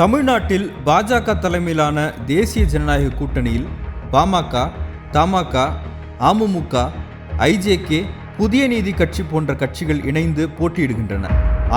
தமிழ்நாட்டில் பாஜக தலைமையிலான தேசிய ஜனநாயக கூட்டணியில் பாமக தமாக அமமுக ஐஜேகே புதிய நீதி கட்சி போன்ற கட்சிகள் இணைந்து போட்டியிடுகின்றன.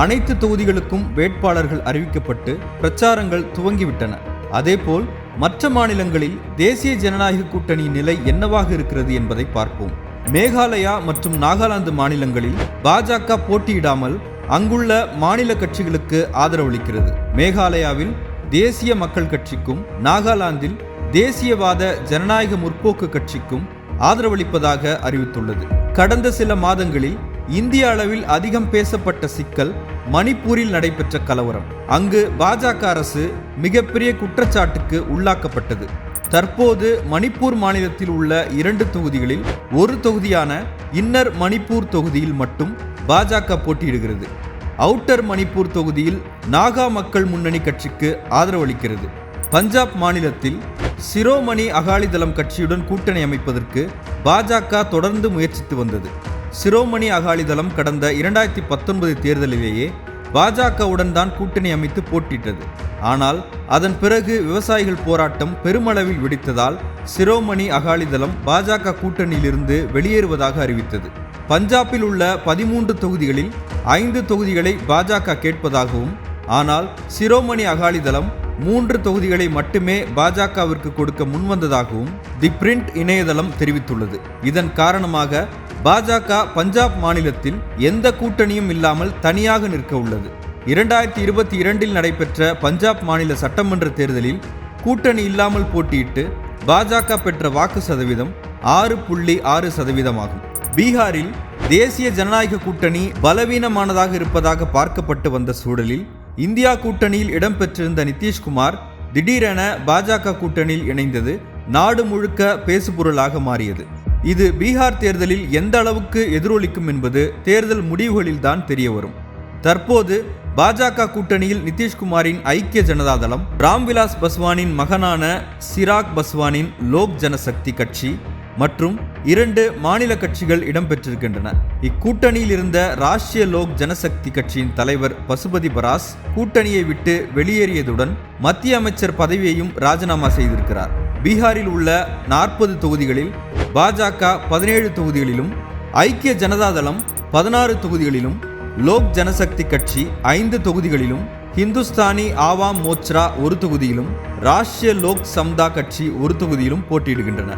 அனைத்து தொகுதிகளுக்கும் வேட்பாளர்கள் அறிவிக்கப்பட்டு பிரச்சாரங்கள் துவங்கிவிட்டன. அதேபோல் மற்ற மாநிலங்களில் தேசிய ஜனநாயக கூட்டணியின் நிலை என்னவாக இருக்கிறது என்பதை பார்ப்போம். மேகாலயா மற்றும் நாகாலாந்து மாநிலங்களில் பாஜக போட்டியிடாமல் அங்குள்ள மாநில கட்சிகளுக்கு ஆதரவளிக்கிறது. மேகாலயாவில் தேசிய மக்கள் கட்சிக்கும் நாகாலாந்தில் தேசியவாத ஜனநாயக முற்போக்கு கட்சிக்கும் ஆதரவளிப்பதாக அறிவித்துள்ளது. கடந்த சில மாதங்களில் இந்திய அளவில் அதிகம் பேசப்பட்ட சிக்கல் மணிப்பூரில் நடைபெற்ற கலவரம். அங்கு பாஜக அரசு மிகப்பெரிய குற்றச்சாட்டுக்கு உள்ளாக்கப்பட்டது. தற்போது மணிப்பூர் மாநிலத்தில் உள்ள இரண்டு தொகுதிகளில் ஒரு தொகுதியான இன்னர் மணிப்பூர் தொகுதியில் மட்டும் பாஜக போட்டியிடுகிறது. அவுட்டர் மணிப்பூர் தொகுதியில் நாகா மக்கள் முன்னணி கட்சிக்கு ஆதரவளிக்கிறது. பஞ்சாப் மாநிலத்தில் சிரோமணி அகாலிதளம் கட்சியுடன் கூட்டணி அமைப்பதற்கு பாஜக தொடர்ந்து முயற்சித்து வந்தது. சிரோமணி அகாலிதளம் கடந்த இரண்டாயிரத்தி பத்தொன்பது தேர்தலிலேயே பாஜகவுடன் தான் கூட்டணி அமைத்து போட்டியிட்டது. ஆனால் அதன் பிறகு விவசாயிகள் போராட்டம் பெருமளவில் வெடித்ததால் சிரோமணி அகாலிதளம் பாஜக கூட்டணியிலிருந்து வெளியேறுவதாக அறிவித்தது. பஞ்சாபில் உள்ள பதிமூன்று தொகுதிகளில் ஐந்து தொகுதிகளை பாஜக கேட்பதாகவும் ஆனால் சிரோமணி அகாலிதளம் மூன்று தொகுதிகளை மட்டுமே பாஜகவிற்கு கொடுக்க முன்வந்ததாகவும் தி பிரிண்ட் இணையதளம் தெரிவித்துள்ளது. இதன் காரணமாக பாஜக பஞ்சாப் மாநிலத்தில் எந்த கூட்டணியும் இல்லாமல் தனியாக நிற்க உள்ளது. இரண்டாயிரத்தி இருபத்தி இரண்டில் நடைபெற்ற பஞ்சாப் மாநில சட்டமன்ற தேர்தலில் கூட்டணி இல்லாமல் போட்டியிட்டு பாஜக பெற்ற வாக்கு சதவீதம் ஆறு புள்ளி ஆறு சதவீதமாகும். பீகாரில் தேசிய ஜனநாயக கூட்டணி பலவீனமானதாக இருப்பதாக பார்க்கப்பட்டு வந்த சூழலில் இந்தியா கூட்டணியில் இடம்பெற்றிருந்த நிதிஷ்குமார் திடீரென பாஜக கூட்டணியில் இணைந்தது நாடு முழுக்க பேசுபொருளாக மாறியது. இது பீகார் தேர்தலில் எந்த அளவுக்கு எதிரொலிக்கும் என்பது தேர்தல் முடிவுகளில்தான் தெரிய வரும் தற்போது பாஜக கூட்டணியில் நிதிஷ்குமாரின் ஐக்கிய ஜனதாதளம் ராம்விலாஸ் பஸ்வானின் மகனான சிராக் பஸ்வானின் லோக் ஜனசக்தி கட்சி மற்றும் இரண்டு மாநில கட்சிகள் இடம்பெற்றிருக்கின்றன. இக்கூட்டணியில் இருந்த ராஷ்டிரிய லோக் ஜனசக்தி கட்சியின் தலைவர் பசுபதி பராஸ் கூட்டணியை விட்டு வெளியேறியதுடன் மத்திய அமைச்சர் பதவியையும் ராஜினாமா செய்திருக்கிறார். பீகாரில் உள்ள நாற்பது தொகுதிகளில் பாஜக பதினேழு தொகுதிகளிலும் ஐக்கிய ஜனதாதளம் பதினாறு தொகுதிகளிலும் லோக் ஜனசக்தி கட்சி ஐந்து தொகுதிகளிலும் ஹிந்துஸ்தானி ஆவாம் மோச்ரா ஒரு தொகுதியிலும் ராஷ்டிரிய லோக் சம்தா கட்சி ஒரு தொகுதியிலும் போட்டியிடுகின்றன.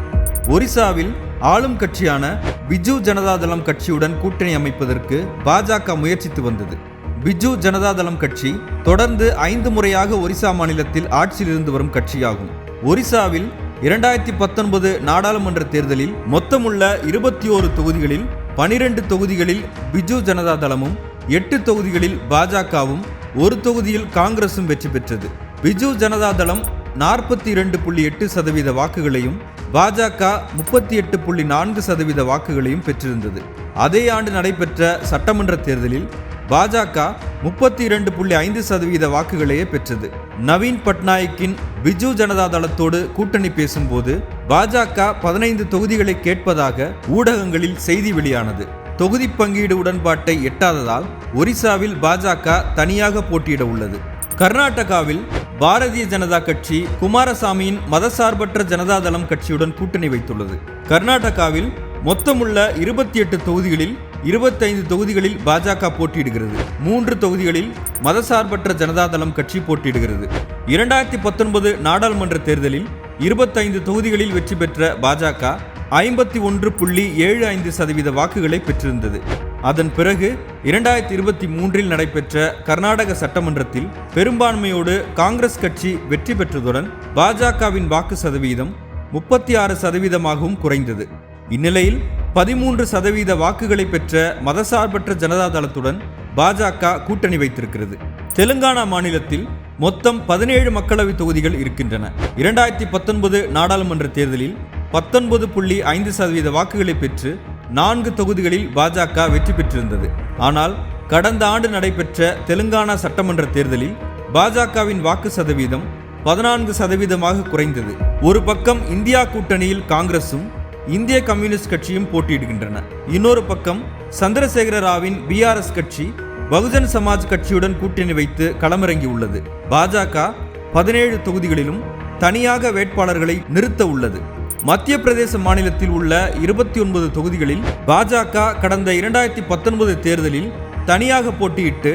ஒரிசாவில் ஆளும் கட்சியான பிஜு ஜனதாதளம் கட்சியுடன் கூட்டணி அமைப்பதற்கு பாஜக முயற்சித்து வந்தது. பிஜு ஜனதாதளம் கட்சி தொடர்ந்து ஐந்து முறையாக ஒரிசா மாநிலத்தில் ஆட்சியில் இருந்து வரும் கட்சியாகும். ஒரிசாவில் இரண்டாயிரத்தி பத்தொன்பது நாடாளுமன்ற தேர்தலில் மொத்தமுள்ள இருபத்தி ஓரு தொகுதிகளில் பனிரெண்டு தொகுதிகளில் பிஜு ஜனதாதளமும் எட்டு தொகுதிகளில் பாஜகவும் ஒரு தொகுதியில் காங்கிரசும் வெற்றி பெற்றது. பிஜு ஜனதாதளம் நாற்பத்தி இரண்டு புள்ளி எட்டு சதவீத வாக்குகளையும் பாஜக முப்பத்தி எட்டு புள்ளி நான்கு சதவீத வாக்குகளையும் பெற்றிருந்தது. அதே ஆண்டு நடைபெற்ற சட்டமன்ற தேர்தலில் பாஜக முப்பத்தி இரண்டு புள்ளி ஐந்து சதவீத வாக்குகளையே பெற்றது. நவீன் பட்நாயக்கின் பிஜு ஜனதா தளத்தோடு கூட்டணி பேசும்போது பாஜக பதினைந்து தொகுதிகளை கேட்பதாக ஊடகங்களில் செய்தி வெளியானது. தொகுதி பங்கீடு உடன்பாட்டை எட்டாததால் ஒரிசாவில் பாஜக தனியாக போட்டியிட உள்ளது. கர்நாடகாவில் பாரதிய ஜனதா கட்சி குமாரசாமியின் மதசார்பற்ற ஜனதாதளம் கட்சியுடன் கூட்டணி வைத்துள்ளது. கர்நாடகாவில் மொத்தமுள்ள இருபத்தி எட்டு தொகுதிகளில் இருபத்தைந்து தொகுதிகளில் பாஜக போட்டியிடுகிறது. மூன்று தொகுதிகளில் மதசார்பற்ற ஜனதாதளம் கட்சி போட்டியிடுகிறது. இரண்டாயிரத்தி பத்தொன்பது நாடாளுமன்ற தேர்தலில் இருபத்தைந்து தொகுதிகளில் வெற்றி பெற்ற பாஜக ஐம்பத்தி ஒன்று புள்ளி ஏழு ஐந்து சதவீத வாக்குகளை பெற்றிருந்தது. அதன் பிறகு இரண்டாயிரத்தி இருபத்தி மூன்றில் நடைபெற்ற கர்நாடக சட்டமன்றத்தில் பெரும்பான்மையோடு காங்கிரஸ் கட்சி வெற்றி பெற்றதுடன் பாஜகவின் வாக்கு சதவீதம் முப்பத்தி ஆறு சதவீதமாகவும் குறைந்தது. இந்நிலையில் பதிமூன்று சதவீத வாக்குகளை பெற்ற மதசார்பற்ற ஜனதா தளத்துடன் பாஜக கூட்டணி வைத்திருக்கிறது. தெலுங்கானா மாநிலத்தில் மொத்தம் பதினேழு மக்களவை தொகுதிகள் இருக்கின்றன. இரண்டாயிரத்தி பத்தொன்பது நாடாளுமன்ற தேர்தலில் பத்தொன்பது புள்ளி ஐந்து சதவீத வாக்குகளை பெற்று நான்கு தொகுதிகளில் பாஜக வெற்றி பெற்றிருந்தது. ஆனால் கடந்த ஆண்டு நடைபெற்ற தெலுங்கானா சட்டமன்ற தேர்தலில் பாஜகவின் வாக்கு சதவீதம் பதினான்கு சதவீதமாக குறைந்தது. ஒரு பக்கம் இந்தியா கூட்டணியில் காங்கிரசும் இந்திய கம்யூனிஸ்ட் கட்சியும் போட்டியிடுகின்றன. இன்னொரு பக்கம் சந்திரசேகர ராவின் பிஆர்எஸ் கட்சி பகுஜன் சமாஜ் கட்சியுடன் கூட்டணி வைத்து களமிறங்கியுள்ளது. பாஜக பதினேழு தொகுதிகளிலும் தனியாக வேட்பாளர்களை நிறுத்த உள்ளது மத்திய பிரதேச மாநிலத்தில் உள்ள இருபத்தி ஒன்பது தொகுதிகளில் பாஜக கடந்த இரண்டாயிரத்தி பத்தொன்பது தேர்தலில் தனியாக போட்டியிட்டு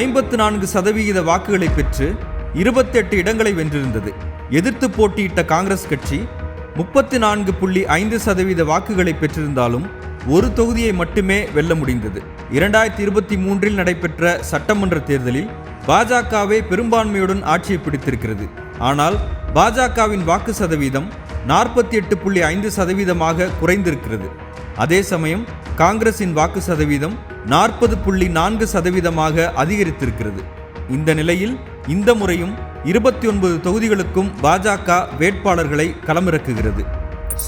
ஐம்பத்து நான்கு சதவிகித வாக்குகளை பெற்று இருபத்தெட்டு இடங்களை வென்றிருந்தது. எதிர்த்து போட்டியிட்ட காங்கிரஸ் கட்சி முப்பத்தி நான்கு புள்ளி ஐந்து சதவீத வாக்குகளை பெற்றிருந்தாலும் ஒரு தொகுதியை மட்டுமே வெல்ல முடிந்தது. இரண்டாயிரத்தி இருபத்தி மூன்றில் நடைபெற்ற சட்டமன்ற தேர்தலில் பாஜகவே பெரும்பான்மையுடன் ஆட்சியை பிடித்திருக்கிறது. ஆனால் பாஜகவின் வாக்கு சதவீதம் நாற்பத்தி எட்டு புள்ளி ஐந்து சதவீதமாக குறைந்திருக்கிறது. அதே சமயம் காங்கிரசின் வாக்கு சதவீதம் நாற்பது புள்ளி நான்கு சதவீதமாக அதிகரித்திருக்கிறது. இந்த நிலையில் இந்த முறையும் இருபத்தி ஒன்பது தொகுதிகளுக்கும் பாஜக வேட்பாளர்களை களமிறக்குகிறது.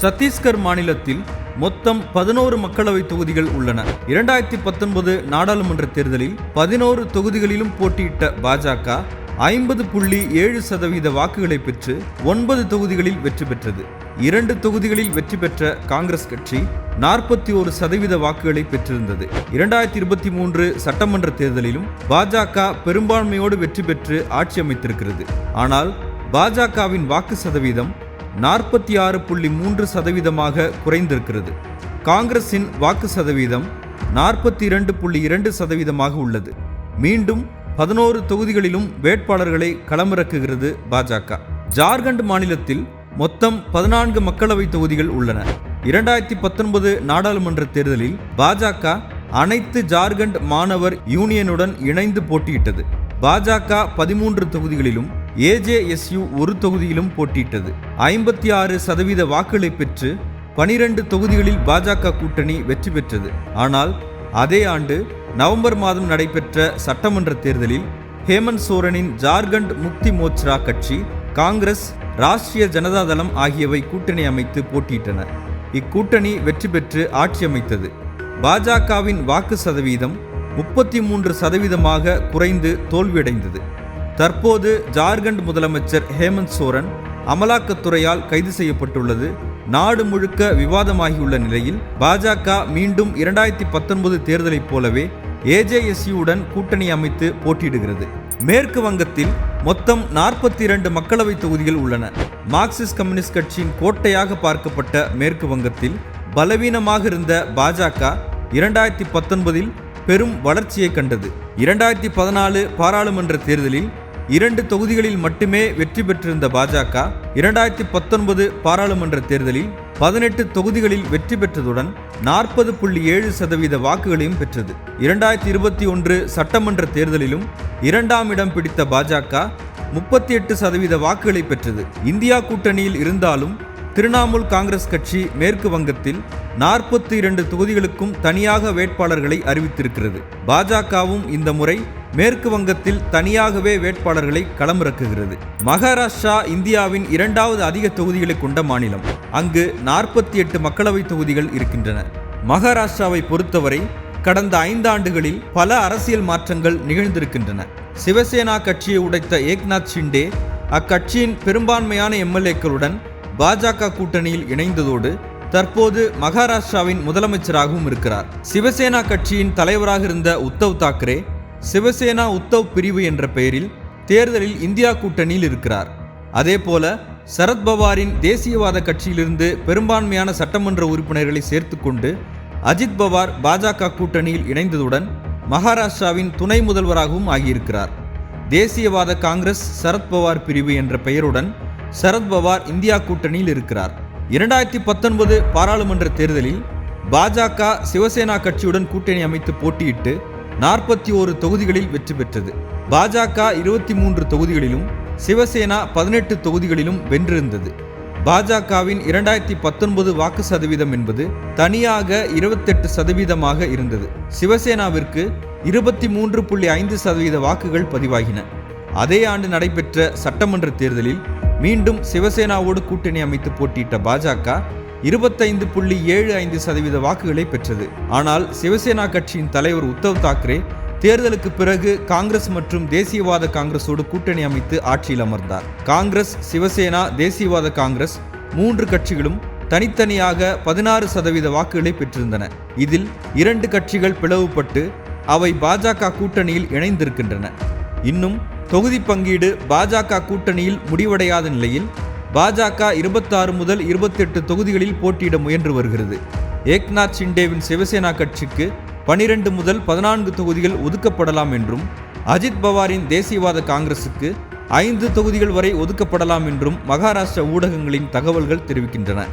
சத்தீஸ்கர் மாநிலத்தில் மொத்தம் பதினோரு மக்களவை தொகுதிகள் உள்ளன. இரண்டாயிரத்தி பத்தொன்பது நாடாளுமன்ற தேர்தலில் பதினோரு தொகுதிகளிலும் போட்டியிட்ட பாஜக ஐம்பது புள்ளி ஏழு சதவீத வாக்குகளை பெற்று ஒன்பது தொகுதிகளில் வெற்றி பெற்றது. இரண்டு தொகுதிகளில் வெற்றி பெற்ற காங்கிரஸ் கட்சி நாற்பத்தி ஒரு சதவீத வாக்குகளை பெற்றிருந்தது. இரண்டாயிரத்தி இருபத்தி மூன்று சட்டமன்ற தேர்தலிலும் பாஜக பெரும்பான்மையோடு வெற்றி பெற்று ஆட்சி அமைத்திருக்கிறது. ஆனால் பாஜகவின் வாக்கு சதவீதம் நாற்பத்தி ஆறு புள்ளி மூன்று சதவீதமாக குறைந்திருக்கிறது. காங்கிரசின் வாக்கு சதவீதம் நாற்பத்தி இரண்டு புள்ளி இரண்டு சதவீதமாக உள்ளது. மீண்டும் பதினோரு தொகுதிகளிலும் வேட்பாளர்களை களமிறக்குகிறது பாஜக. ஜார்க்கண்ட் மாநிலத்தில் மொத்தம் பதினான்கு மக்களவை தொகுதிகள் உள்ளன. இரண்டாயிரத்தி பத்தொன்பது நாடாளுமன்ற தேர்தலில் பாஜக அனைத்து ஜார்க்கண்ட் மாணவர் யூனியனுடன் இணைந்து போட்டியிட்டது. பாஜக பதிமூன்று தொகுதிகளிலும் ஏஜேஎஸ்யு ஒரு தொகுதியிலும் போட்டியிட்டது. ஐம்பத்தி ஆறு சதவீத வாக்குகளை பெற்று பனிரெண்டு தொகுதிகளில் பாஜக கூட்டணி வெற்றி பெற்றது. ஆனால் அதே ஆண்டு நவம்பர் மாதம் நடைபெற்ற சட்டமன்ற தேர்தலில் ஹேமந்த் சோரனின் ஜார்க்கண்ட் முக்தி மோர்ச்சா கட்சி காங்கிரஸ் ராஷ்டிரிய ஜனதா தளம் ஆகியவை கூட்டணி அமைத்து போட்டியிட்டன. இக்கூட்டணி வெற்றி பெற்று ஆட்சி அமைத்தது. பாஜகவின் வாக்கு சதவீதம் முப்பத்தி மூன்று சதவீதமாக குறைந்து தோல்வியடைந்தது. தற்போது ஜார்க்கண்ட் முதலமைச்சர் ஹேமந்த் சோரன் அமலாக்கத்துறையால் கைது செய்யப்பட்டுள்ளது. நாடு முழுக்க விவாதமாகியுள்ள நிலையில் பாஜக மீண்டும் இரண்டாயிரத்தி பத்தொன்பது தேர்தலைப் போலவே ஏஜேஎஸ்யுடன் கூட்டணி அமைத்து போட்டியிடுகிறது. மேற்கு வங்கத்தில் மொத்தம் நாற்பத்தி இரண்டு மக்களவை தொகுதிகள் உள்ளன. மார்க்சிஸ்ட் கம்யூனிஸ்ட் கட்சியின் கோட்டையாக பார்க்கப்பட்ட மேற்கு வங்கத்தில் பலவீனமாக இருந்த பாஜக இரண்டாயிரத்தி பத்தொன்பதில் பெரும் வளர்ச்சியை கண்டது. இரண்டாயிரத்தி பதினாலு பாராளுமன்ற தேர்தலில் இரண்டு தொகுதிகளில் மட்டுமே வெற்றி பெற்றிருந்த பாஜக இரண்டாயிரத்தி பத்தொன்பது பாராளுமன்ற தேர்தலில் பதினெட்டு தொகுதிகளில் வெற்றி பெற்றதுடன் நாற்பது புள்ளி ஏழு சதவீத வாக்குகளையும் பெற்றது. இரண்டாயிரத்தி இருபத்தி ஒன்று சட்டமன்ற தேர்தலிலும் இரண்டாம் இடம் பிடித்த பாஜக முப்பத்தி எட்டு சதவீத வாக்குகளை பெற்றது. இந்தியா கூட்டணியில் இருந்தாலும் திரிணாமுல் காங்கிரஸ் கட்சி மேற்கு வங்கத்தில் நாற்பத்தி இரண்டு தொகுதிகளுக்கும் தனியாக வேட்பாளர்களை அறிவித்திருக்கிறது. பாஜகவும் இந்த முறை மேற்கு வங்கத்தில் தனியாகவே வேட்பாளர்களை களமிறக்குகிறது. மகாராஷ்டிரா இந்தியாவின் இரண்டாவது அதிக தொகுதிகளை கொண்ட மாநிலம். அங்கு நாற்பத்தி எட்டு மக்களவை தொகுதிகள் இருக்கின்றன. மகாராஷ்டிராவை பொறுத்தவரை கடந்த ஐந்தாண்டுகளில் பல அரசியல் மாற்றங்கள் நிகழ்ந்திருக்கின்றன. சிவசேனா கட்சியை உடைத்த ஏக்நாத் ஷிண்டே அக்கட்சியின் பெரும்பான்மையான எம்எல்ஏக்களுடன் பாஜக கூட்டணியில் இணைந்ததோடு தற்போது மகாராஷ்டிராவின் முதலமைச்சராகவும் இருக்கிறார். சிவசேனா கட்சியின் தலைவராக இருந்த உத்தவ் தாக்கரே சிவசேனா உத்தவ் பிரிவு என்ற பெயரில் தேர்தலில் இந்தியா கூட்டணியில் இருக்கிறார். அதேபோல சரத்பவாரின் தேசியவாத கட்சியிலிருந்து பெரும்பான்மையான சட்டமன்ற உறுப்பினர்களை சேர்த்துக்கொண்டு அஜித் பவார் பாஜக கூட்டணியில் இணைந்ததுடன் மகாராஷ்டிராவின் துணை முதல்வராகவும் ஆகியிருக்கிறார். தேசியவாத காங்கிரஸ் சரத்பவார் பிரிவு என்ற பெயருடன் சரத்பவார் இந்தியா கூட்டணியில் இருக்கிறார். இரண்டாயிரத்தி பத்தொன்பது பாராளுமன்ற தேர்தலில் பாஜக சிவசேனா கட்சியுடன் கூட்டணி அமைத்து போட்டியிட்டு நாற்பத்தி ஓரு தொகுதிகளில் வெற்றி பெற்றது. பாஜக இருபத்தி மூன்று தொகுதிகளிலும் சிவசேனா பதினெட்டு தொகுதிகளிலும் வென்றிருந்தது. பாஜகவின் இரண்டாயிரத்தி பத்தொன்பது வாக்கு சதவீதம் என்பது தனியாக இருபத்தெட்டு சதவீதமாக இருந்தது. சிவசேனாவிற்கு இருபத்தி மூன்று புள்ளி ஐந்து சதவீத வாக்குகள் பதிவாகின. அதே ஆண்டு நடைபெற்ற சட்டமன்ற தேர்தலில் மீண்டும் சிவசேனாவோடு கூட்டணி அமைத்து போட்டியிட்ட பாஜக இருபத்தைந்து புள்ளி ஏழு ஐந்து சதவீத வாக்குகளை பெற்றது. ஆனால் சிவசேனா கட்சியின் தலைவர் உத்தவ் தாக்கரே தேர்தலுக்கு பிறகு காங்கிரஸ் மற்றும் தேசியவாத காங்கிரஸோடு கூட்டணி அமைத்து ஆட்சியில் அமர்ந்தார். காங்கிரஸ் சிவசேனா தேசியவாத காங்கிரஸ் மூன்று கட்சிகளும் தனித்தனியாக பதினாறு சதவீத வாக்குகளை பெற்றிருந்தன. இதில் இரண்டு கட்சிகள் பிளவுபட்டு அவை பாஜக கூட்டணியில் இணைந்திருக்கின்றன. இன்னும் தொகுதி பங்கீடு பாஜக கூட்டணியில் முடிவடையாத நிலையில் பாஜக இருபத்தாறு முதல் இருபத்தெட்டு தொகுதிகளில் போட்டியிட முயன்று வருகிறது. ஏக்நாத் ஷிண்டேவின் சிவசேனா கட்சிக்கு பனிரெண்டு முதல் பதினான்கு தொகுதிகள் ஒதுக்கப்படலாம் என்றும் அஜித் பவாரின் தேசியவாத காங்கிரசுக்கு ஐந்து தொகுதிகள் வரை ஒதுக்கப்படலாம் என்றும் மகாராஷ்டிரா ஊடகங்களின் தகவல்கள் தெரிவிக்கின்றன.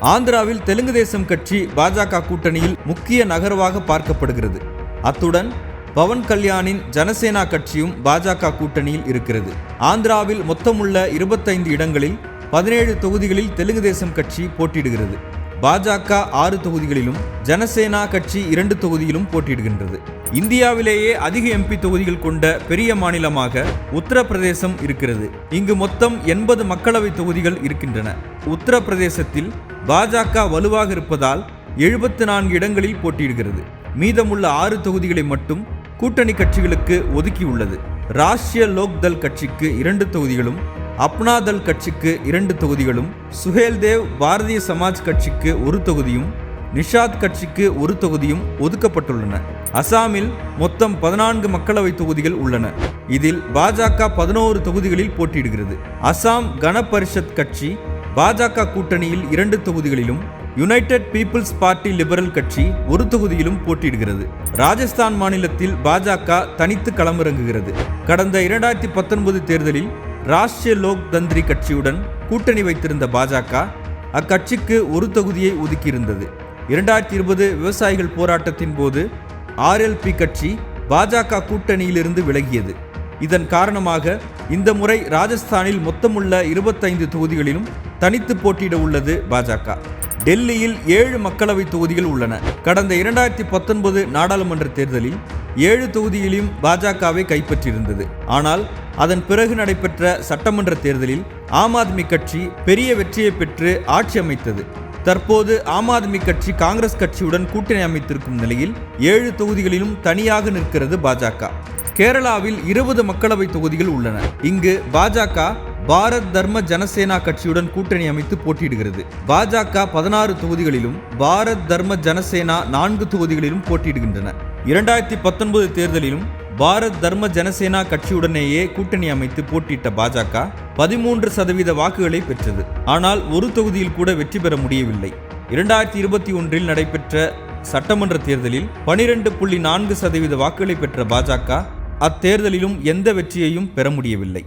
ஆந்திராவில் தெலுங்கு தேசம் கட்சி பாஜக கூட்டணியில் முக்கிய நகர்வாக பார்க்கப்படுகிறது. அத்துடன் பவன் கல்யாணின் ஜனசேனா கட்சியும் பாஜக கூட்டணியில் இருக்கிறது. ஆந்திராவில் மொத்தமுள்ள இருபத்தைந்து இடங்களில் பதினேழு தொகுதிகளில் தெலுங்கு தேசம் கட்சி போட்டியிடுகிறது. பாஜக ஆறு தொகுதிகளிலும் ஜனசேனா கட்சி இரண்டு தொகுதியிலும் போட்டியிடுகின்றது. இந்தியாவிலேயே அதிக எம்பி தொகுதிகள் கொண்ட பெரிய மாநிலமாக உத்தரப்பிரதேசம் இருக்கிறது. இங்கு மொத்தம் எண்பது மக்களவை தொகுதிகள் இருக்கின்றன. உத்தரப்பிரதேசத்தில் பாஜக வலுவாக இருப்பதால் எழுபத்து நான்கு இடங்களில் போட்டியிடுகிறது. மீதமுள்ள ஆறு தொகுதிகளை மட்டும் கூட்டணி கட்சிகளுக்கு ஒதுக்கியுள்ளது. ராஷ்டிரிய லோக்தல் கட்சிக்கு இரண்டு தொகுதிகளும் அப்னாதல் கட்சிக்கு இரண்டு தொகுதிகளும் சுஹேல்தேவ் பாரதிய சமாஜ் கட்சிக்கு ஒரு தொகுதியும் நிஷாத் கட்சிக்கு ஒரு தொகுதியும் ஒதுக்கப்பட்டுள்ளன. அசாமில் மொத்தம் பதினான்கு மக்களவை தொகுதிகள் உள்ளன. இதில் பாஜக பதினோரு தொகுதிகளில் போட்டியிடுகிறது. அசாம் கன பரிஷத் கட்சி பாஜக கூட்டணியில் இரண்டு தொகுதிகளிலும் யுனைடெட் பீப்புள்ஸ் பார்ட்டி லிபரல் கட்சி ஒரு தொகுதியிலும் போட்டியிடுகிறது. ராஜஸ்தான் மாநிலத்தில் பாஜக தனித்து களமிறங்குகிறது. கடந்த இரண்டாயிரத்தி பத்தொன்பது தேர்தலில் ராஷ்டிரிய லோக் தந்திரி கட்சியுடன் கூட்டணி வைத்திருந்த பாஜக அக்கட்சிக்கு ஒரு தொகுதியை ஒதுக்கியிருந்தது. இரண்டாயிரத்தி இருபது விவசாயிகள் போராட்டத்தின் போது ஆர்எல்பி கட்சி பாஜக கூட்டணியிலிருந்து விலகியது. இதன் காரணமாக இந்த முறை ராஜஸ்தானில் மொத்தமுள்ள இருபத்தைந்து தொகுதிகளிலும் தனித்து போட்டியிட உள்ளது பாஜக. டெல்லியில் ஏழு மக்களவை தொகுதிகள் உள்ளன. கடந்த இரண்டாயிரத்தி பத்தொன்பது நாடாளுமன்ற தேர்தலில் ஏழு தொகுதியிலும் பாஜகவை கைப்பற்றியிருந்தது. ஆனால் அதன் பிறகு நடைபெற்ற சட்டமன்ற தேர்தலில் ஆம் ஆத்மி கட்சி பெரிய வெற்றியை பெற்று ஆட்சி அமைத்தது. தற்போது ஆம் ஆத்மி கட்சி காங்கிரஸ் கட்சியுடன் கூட்டணி அமைத்திருக்கும் நிலையில் ஏழு தொகுதிகளிலும் தனியாக நிற்கிறது பாஜக. கேரளாவில் இருபது மக்களவை தொகுதிகள் உள்ளன. இங்கு பாஜக பாரத் தர்ம ஜனசேனா கட்சியுடன் கூட்டணி அமைத்து போட்டியிடுகிறது. பாஜக பதினாறு தொகுதிகளிலும் பாரத் தர்ம ஜனசேனா நான்கு தொகுதிகளிலும் போட்டியிடுகின்றன. இரண்டாயிரத்தி பத்தொன்பது தேர்தலிலும் பாரத் தர்ம ஜனசேனா கட்சியுடனேயே கூட்டணி அமைத்து போட்டியிட்ட பாஜக பதிமூன்று சதவீத வாக்குகளை பெற்றது. ஆனால் ஒரு தொகுதியில் கூட வெற்றி பெற முடியவில்லை. இரண்டாயிரத்தி இருபத்தி ஒன்றில் நடைபெற்ற சட்டமன்ற தேர்தலில் பனிரெண்டு புள்ளி நான்கு சதவீத வாக்குகளை பெற்ற பாஜக அத்தேர்தலிலும் எந்த வெற்றியையும் பெற முடியவில்லை.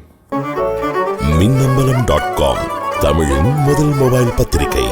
தமிழின் முதல் மொபைல் பத்திரிகை.